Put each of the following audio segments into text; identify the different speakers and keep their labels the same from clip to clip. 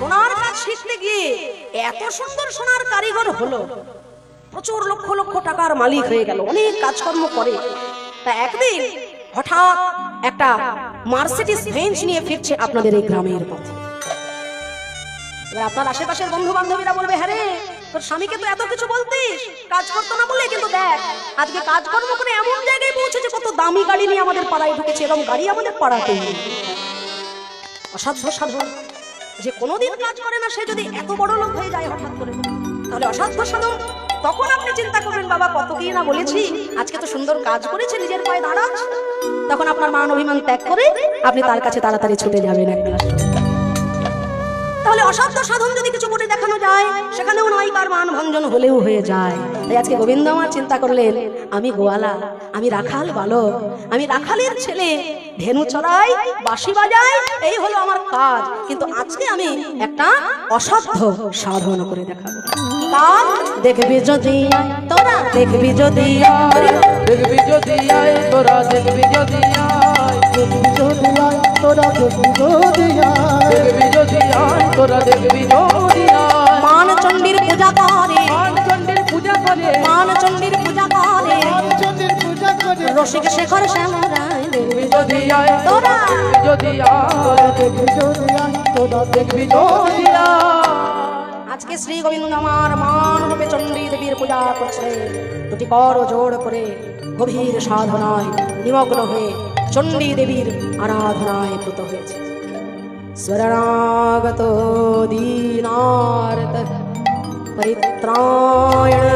Speaker 1: সোনার কাজ শিখতে গিয়ে এত সুন্দর সোনার কারিগর হলো। প্রচুর লক্ষ লক্ষ টাকার মালিক হয়ে গেল, অনেক কাজকর্ম করে। তা একদিন হঠাৎ একটা মার্সিডিস বেঞ্চ নিয়ে ফিরছে আপনাদের এই গ্রামের পথে। এবার আপনার আশেপাশের বন্ধু বান্ধবীরা বলবে হ্যাঁ রে, তোর স্বামীকে তো এত কিছু বলতিস। কাজ করতো না বলে, কিন্তু দেখ, আজকে কাজকর্ম করে এমন জায়গায় পৌঁছেছে, কত দামি গাড়ি নিয়ে আমাদের পাড়ায় ঢুকেছে এরকম গাড়ি আমাদের পাড়াতেই নেই। অসাধ্য সাধন যে কোনোদিন কাজ করে না, সে যদি এত বড় লোক হয়ে যায় হঠাৎ করে। তাহলে অসাধ্য সাধন। তখন আপনি চিন্তা করবেন, বাবা, কত কি না বলেছি। আজকে তো সুন্দর কাজ করেছে, নিজের পায়ে দাঁড়াচ্ছে তখন আপনার মান অভিমান ত্যাগ করে আপনি তার কাছে তাড়াতাড়ি ছুটে যাবেন এক তাহলে অসাধ্য সাধন যদি কিছু করে দেখানো যায়, সেখানেও নায়িকার মান ভঞ্জন হলেও হয়ে যায়। তাই আজকে গোবিন্দ আমার চিন্তা করলেন, আমি গোয়ালা, আমি রাখাল বালক, আমি রাখালের ছেলে ধেনু চড়াই বাঁশি বাজাই এই হলো আমার কাজ। কিন্তু আজকে আমি একটা অসাধ্য সাধন করে দেখাবো। কাজ দেখবি যদি তোরা দেখবি যদি
Speaker 2: দেখবি যদি তোরা দেখবি যদি আয়।
Speaker 3: তোরা দেখবি যদি
Speaker 2: দেখবি যদি তোরা দেখবি যদি
Speaker 1: মান চণ্ডীর পূজা করে।
Speaker 2: মান চণ্ডীর পূজা করে।
Speaker 1: মান চণ্ডীর রসিক শেখর আজকে শ্রী গোবিন্দ আমার মান রূপে চণ্ডী দেবীর পূজা করছে। দুটি কর জোড় করে গভীর সাধনায় নিমগ্ন হয়ে চণ্ডী দেবীর আরাধনায় ব্রত হয়েছে। স্মরণাগত দীনার্ত পরিত্রায়ণ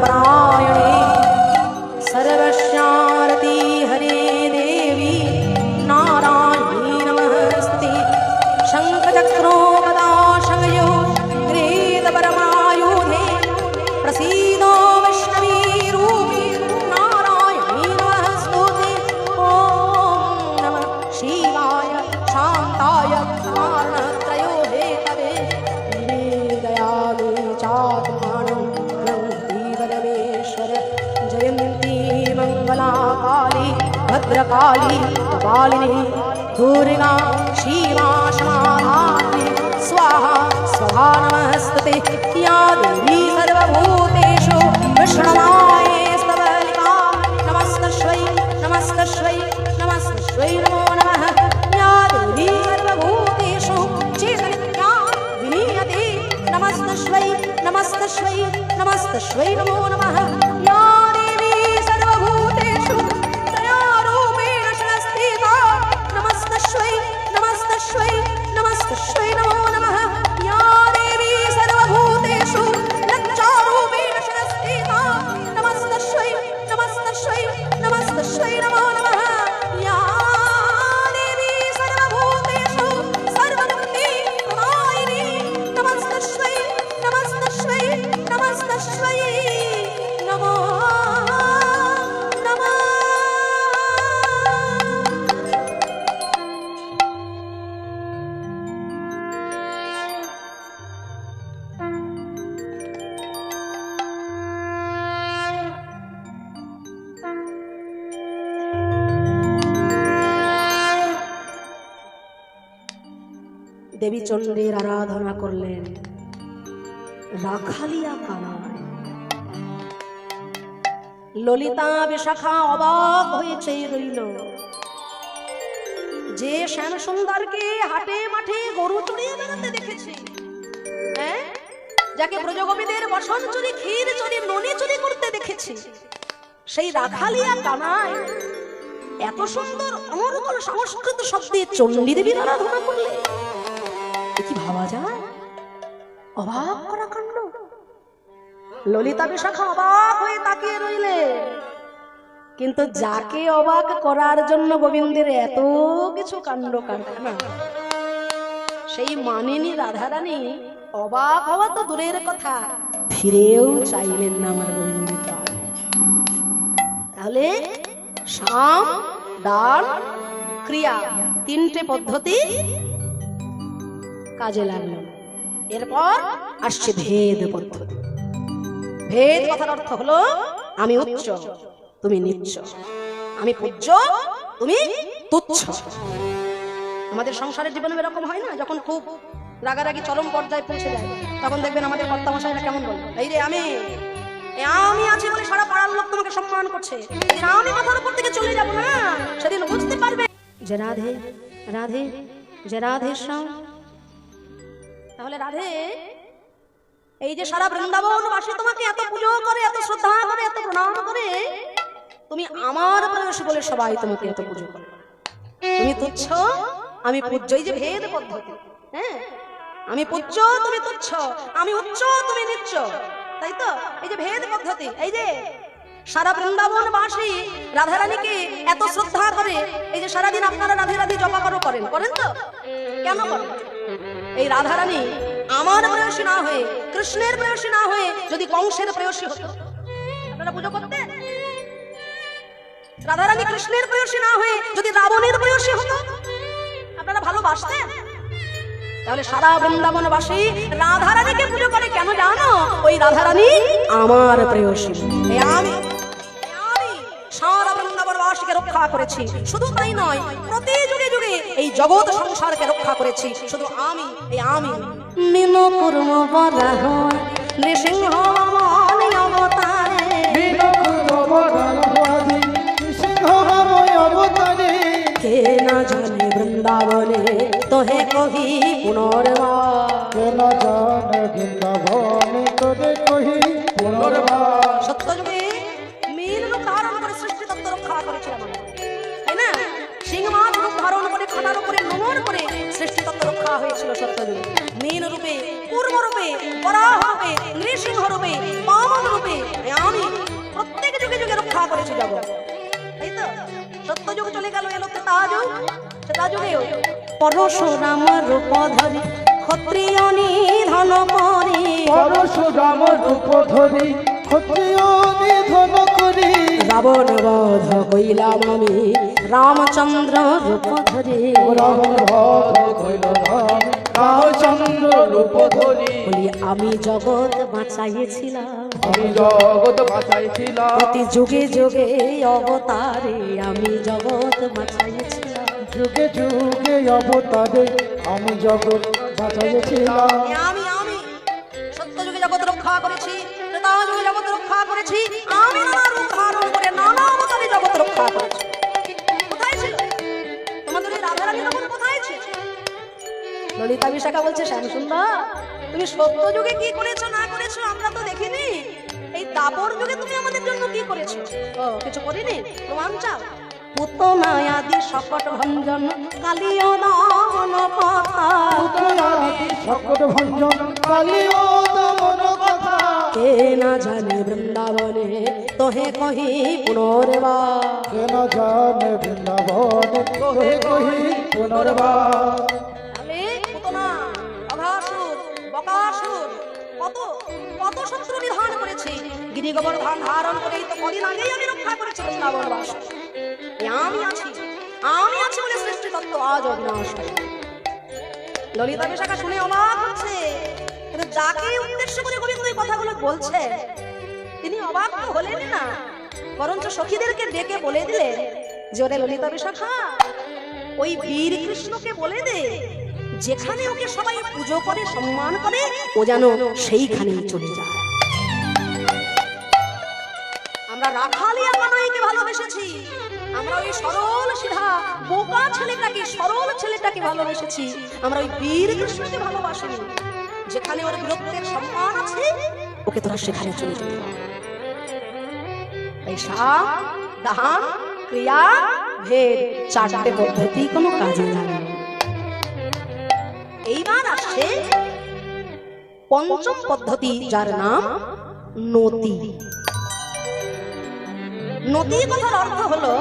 Speaker 1: পরায়ণে दुर्गा शिवा समाधात्री स्वाहा स्वहा नमस्तते या देवी सर्वभूतेषु विष्णुमाये स्तवलिका। नमस्तस्वै नमस्तस्वै नमस्तस्वै नमो नमः। या देवी सर्वभूतेषु चेतनित्या विलीयते नमस्तस्वै नमस्तस्वै नमस्तस्वै नमो नमः। দেবী চণ্ডীর আরাধনা করলেন। রাখালিয়া কানায়। ললিতা বিশাখা অবাক হয়েছে রইল। যে শ্যাম সুন্দরকে হাটে মাঠে গরু চড়িয়ে বেড়াতে দেখেছি। হ্যাঁ? যাকে ব্রজগোপীদের বসন চুরি ক্ষীর চুরি ননি চুরি করতে দেখেছি। সেই রাখালিয়া কানায় এত সুন্দর অনর্গল সংস্কৃত শব্দে চণ্ডী দেবীর আরাধনা করলে কি ভাবা যায়? অবাক করা কাণ্ড। ললিতা বিশাখা অবাক হয়ে তাকিয়ে রইলে। কিন্তু যাকে অবাক করার জন্য গোবিন্দের এত কিছু কাণ্ড কারখানা, সেই মানিনী রাধারানী অবাক হওয়া তো দূরের কথা। ফিরেও চাইলেন না আমার গোবিন্দের তাহলে সাম দান ক্রিয়া তিনটে পদ্ধতি কাজে লাগল। এরপর আসছে ভেদ পদ্ধতি ভেদ কথার অর্থ হলো, আমি উচ্চ, তুমি নিচ্চ আমি পূজ্য, তুমি তুচ্ছ। আমাদের সংসারের জীবনে এরকম হয় না, যখন খুব রাগারাগি চরম পর্যায়ে পৌঁছে যায়, তখন দেখবেন আমাদের কর্তামশাইরা কেমন বলে, এই রে আমি আমি আছি বলে সারা পাড়ার লোক তোমাকে সম্মান করছে। আমি মাথার উপর থেকে চলে যাব না সেদিন বুঝতে পারবে। যে রাধে রাধে, যে রাধে শ্যাম তাহলে রাধে এই যে সারা বৃন্দাবন বৃন্দাবনবাসী তোমাকে এত পুজো করে এত শ্রদ্ধা করে এত প্রণাম করে তুমি আমার প্রেয়সী বলে সবাই তোমাকে এত পুজো করে। তুমি তুচ্ছ আমি পূজ্য এই যে ভেদ পদ্ধতি। হ্যাঁ আমি পূজ্য তুমি তুচ্ছ আমি উচ্চ তুমি নিচ্ছ। তাই তো? এই যে ভেদ পদ্ধতি এই যে সারা বৃন্দাবন বৃন্দাবনবাসী রাধারানীকে এত শ্রদ্ধা করে এই যে সারাদিন আপনারা রাধে রাধে জপা করো করেন করেন তো? কেন করেন? এই রাধারানী, আমার প্রেয়সী না হয়ে, কৃষ্ণের প্রেয়সী না হয়ে যদি কংসের প্রেয়সী হতো, আপনারা পুজো করতেন রাধারানী, কৃষ্ণের প্রেয়সী না হয়ে যদি রাবণের প্রেয়সী হতো, আপনারা ভালোবাসতেন? তাহলে সারা বৃন্দাবনবাসী রাধারানীকে পুজো করে কেন জানো? ওই রাধারানী আমার প্রেয়সী। আমি সারা বৃন্দাবনবাসীকে রক্ষা করেছি। শুধু তাই নয় প্রতি যুগে এই জগৎ সংসারকে রক্ষা করেছি। শুধু আমি এই আমি। মিন কুর্ম বরাহ নৃসিংহ মনি অবতারে
Speaker 3: সিংহময় অবতারে।
Speaker 1: কে না জানে বৃন্দাবনে তোহে কহি পুনর্বার
Speaker 3: কেন জানে বৃন্দাবনে তোরে কহি পুনর্বার
Speaker 1: সত্য যুগে মীন রূপ করে সৃষ্টি তত্ত্ব রক্ষা করেছিল খাটার উপরে নোমর করে সৃষ্টি তত্ত্ব রক্ষা হয়েছিল সত্য যুগে মীন রূপে, পূর্ব রূপে বরাহ রূপে, নৃসিংহ রূপে বামন রূপে আমি প্রত্যেক যুগে যুগে রক্ষা করেছি জগৎ। তাই তো সত্য যুগ চলে গেল এলো পরশুরাম রূপ ধরি ক্ষত্রিয় নিধন
Speaker 3: পরশুরাম রূপ ধরি ক্ষত্রিয় নিধন করি।
Speaker 1: রাবণ বধ কইলাম আমি। রামচন্দ্র রূপ ধরে।
Speaker 3: রাবণ রামচন্দ্র রূপ ধরি।
Speaker 1: বলি আমি জগৎ বাঁচাইছিলাম।
Speaker 2: আমি জগৎ বাঁচাইছিলাম।
Speaker 1: প্রতি যুগে যুগে অবতারে আমি জগৎ বাঁচাইছিলাম।
Speaker 3: যুগে যুগে অবতারে আমি জগৎ বাঁচাইছিলাম।
Speaker 1: আমি আমি সত্য যুগে জগৎ রক্ষা করেছি ত্রেতা যুগে জগৎ রক্ষা করেছি আমি নানা রূপ জগৎ রক্ষা করেছি কোথায় ছিল? তোমাদের এই রাধারানী তখন কোথায় ছিল? ললিতা বিশাখা বলছে শ্যাম সুন্দর তুমি সত্য যুগে কি করেছ না করেছ আমরা তো দেখিনি। এই দাপর যুগে তুমি আমাদের জন্য কি করেছ? কিছু করিনি? প্রমাণ চাও? পুতনা আদি ভঞ্জন কালিয় দান পথা
Speaker 3: সকট ভঞ্জন কালিও দমন কথা।
Speaker 1: কে না জানে বৃন্দাবনে তোহে কহি পুনর্বার
Speaker 3: কেন জানে বৃন্দাবনে তোহে কহি পুনর্বার
Speaker 1: আমি পুতনা অঘাসুর বকাসুর কত কত শত্রু নিধান করেছি। গিরি গোবর্ধন ধারণ করেই তো কদিন আগেই আমি রক্ষা করেছি বৃন্দাবনবাস আমি আছি আমি আছি বলে সৃষ্টি তত্ত্ব আজ অবিনাশ ললিতা বিশাখা শুনে অবাক হচ্ছে কিন্তু যাকে উদ্দেশ্য করে গোবিন্দ এই কথাগুলো বলছে তিনি অবাক হলেন না। বরঞ্চ সখীদেরকে ডেকে বলে দিলেন ওরে ললিতা বিশাখা, ওই বীর কৃষ্ণকে বলে দে, যেখানে ওকে সবাই পুজো করে, সম্মান করে, ও যেন সেইখানেই চলে যায়। আমরা রাখালিয়া কানাইকে ভালোবেসেছি। আমরা ওই সরল সিধা বোকা ছেলেটাকে, সরল ছেলেটাকে ভালোবেসেছি। আমরা ওই বীর কৃষ্ণকে ভালোবাসিনি। যেখানে ওর বীরত্বের সম্মান আছে, ওকে তোরা সেখানে চলে যেতে তাই সাম ক্রিয়া, ভেদ, চারটে পদ্ধতি কোনো কাজে লাগে এইবার আসছে পঞ্চম পদ্ধতি, যার নাম নতি। নতি কথার অর্থ হলো,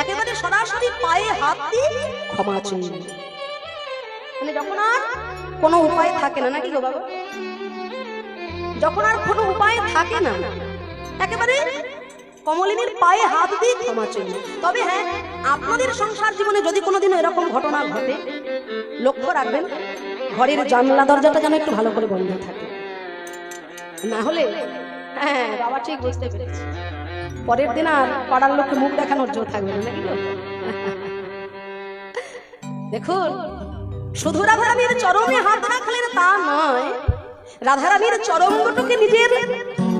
Speaker 1: একেবারে সরাসরি পায়ে হাত দিয়ে ক্ষমা চেয়ে মানে যখন আর কোনো উপায় থাকে না, নাকি গো বাবা? যখন আর কোনো উপায় থাকে না একেবারে কমলিনীর পায়ে হাত দিয়ে ক্ষমা চেয়ে তবে হ্যাঁ আপনাদের সংসার জীবনে যদি কোনোদিন এরকম ঘটনা ঘটে, লক্ষ্য রাখবেন, ঘরের জানলা দরজাটা যেন একটু ভালো করে বন্ধ থাকে। না হলে হ্যাঁ বাবা ঠিক বুঝতে পেরেছি। পরের দিন আর পাড়ার লোককে মুখ দেখানোর জোর থাকবে না দেখুন, শুধু রাধারানীর চরণে হাত রাখলেন তা নয়, রাধারানীর চরণ দুটোকে নিজের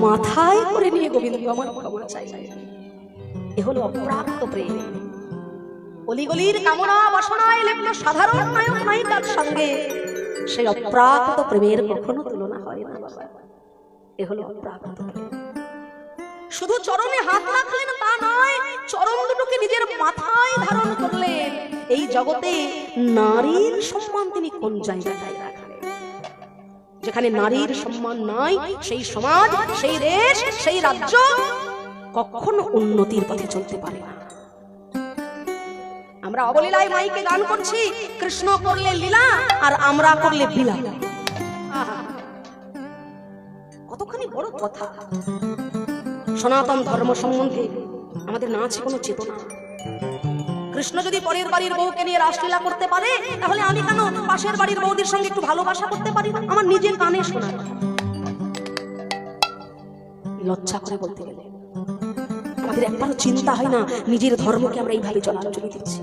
Speaker 1: মাথায় করে নিয়ে গোবিন্দ আমার ক্ষমা চাইলেন। এ হলো অপ্রাপ্ত প্রেম। অলিগলির কামনা বাসনায় লিপ্ত সাধারণ নায়ক নায়িকার সঙ্গে। সেই অপ্রাপ্ত প্রেমের কখনো তুলনা হয় না। বাবা এ হলো অপ্রাপ্ত শুধু চরণে হাত রাখলেন তা নয়, চরণ দুটোকে নিজের মাথায় ধারণ করলেন। এই জগতে নারীর সম্মান তিনি কোন জায়গাটায় রাখলেন যেখানে নারীর সম্মান নাই, সেই সমাজ, সেই দেশ, সেই রাজ্য কখনো উন্নতির পথে চলতে পারে না। আমরা অবলীলায় মাইকে গান করছি, কৃষ্ণ করলে লীলা আর আমরা করলে বিলা কতখানি বড় কথা। সনাতন ধর্ম সম্বন্ধে আমাদের না আছে কোনো চেতনা। কৃষ্ণ যদি পরের বাড়ির বউকে নিয়ে রাসলীলা করতে পারে, তাহলে আমি কেন পাশের বাড়ির বউদের সঙ্গে একটু ভালোবাসা করতে পারি? আমার নিজের কানে শোনা লজ্জা করে বলতে গেলে। আমাদের একবারও চিন্তা হয় না, নিজের ধর্মকে আমরা এইভাবে চলাচল দিচ্ছি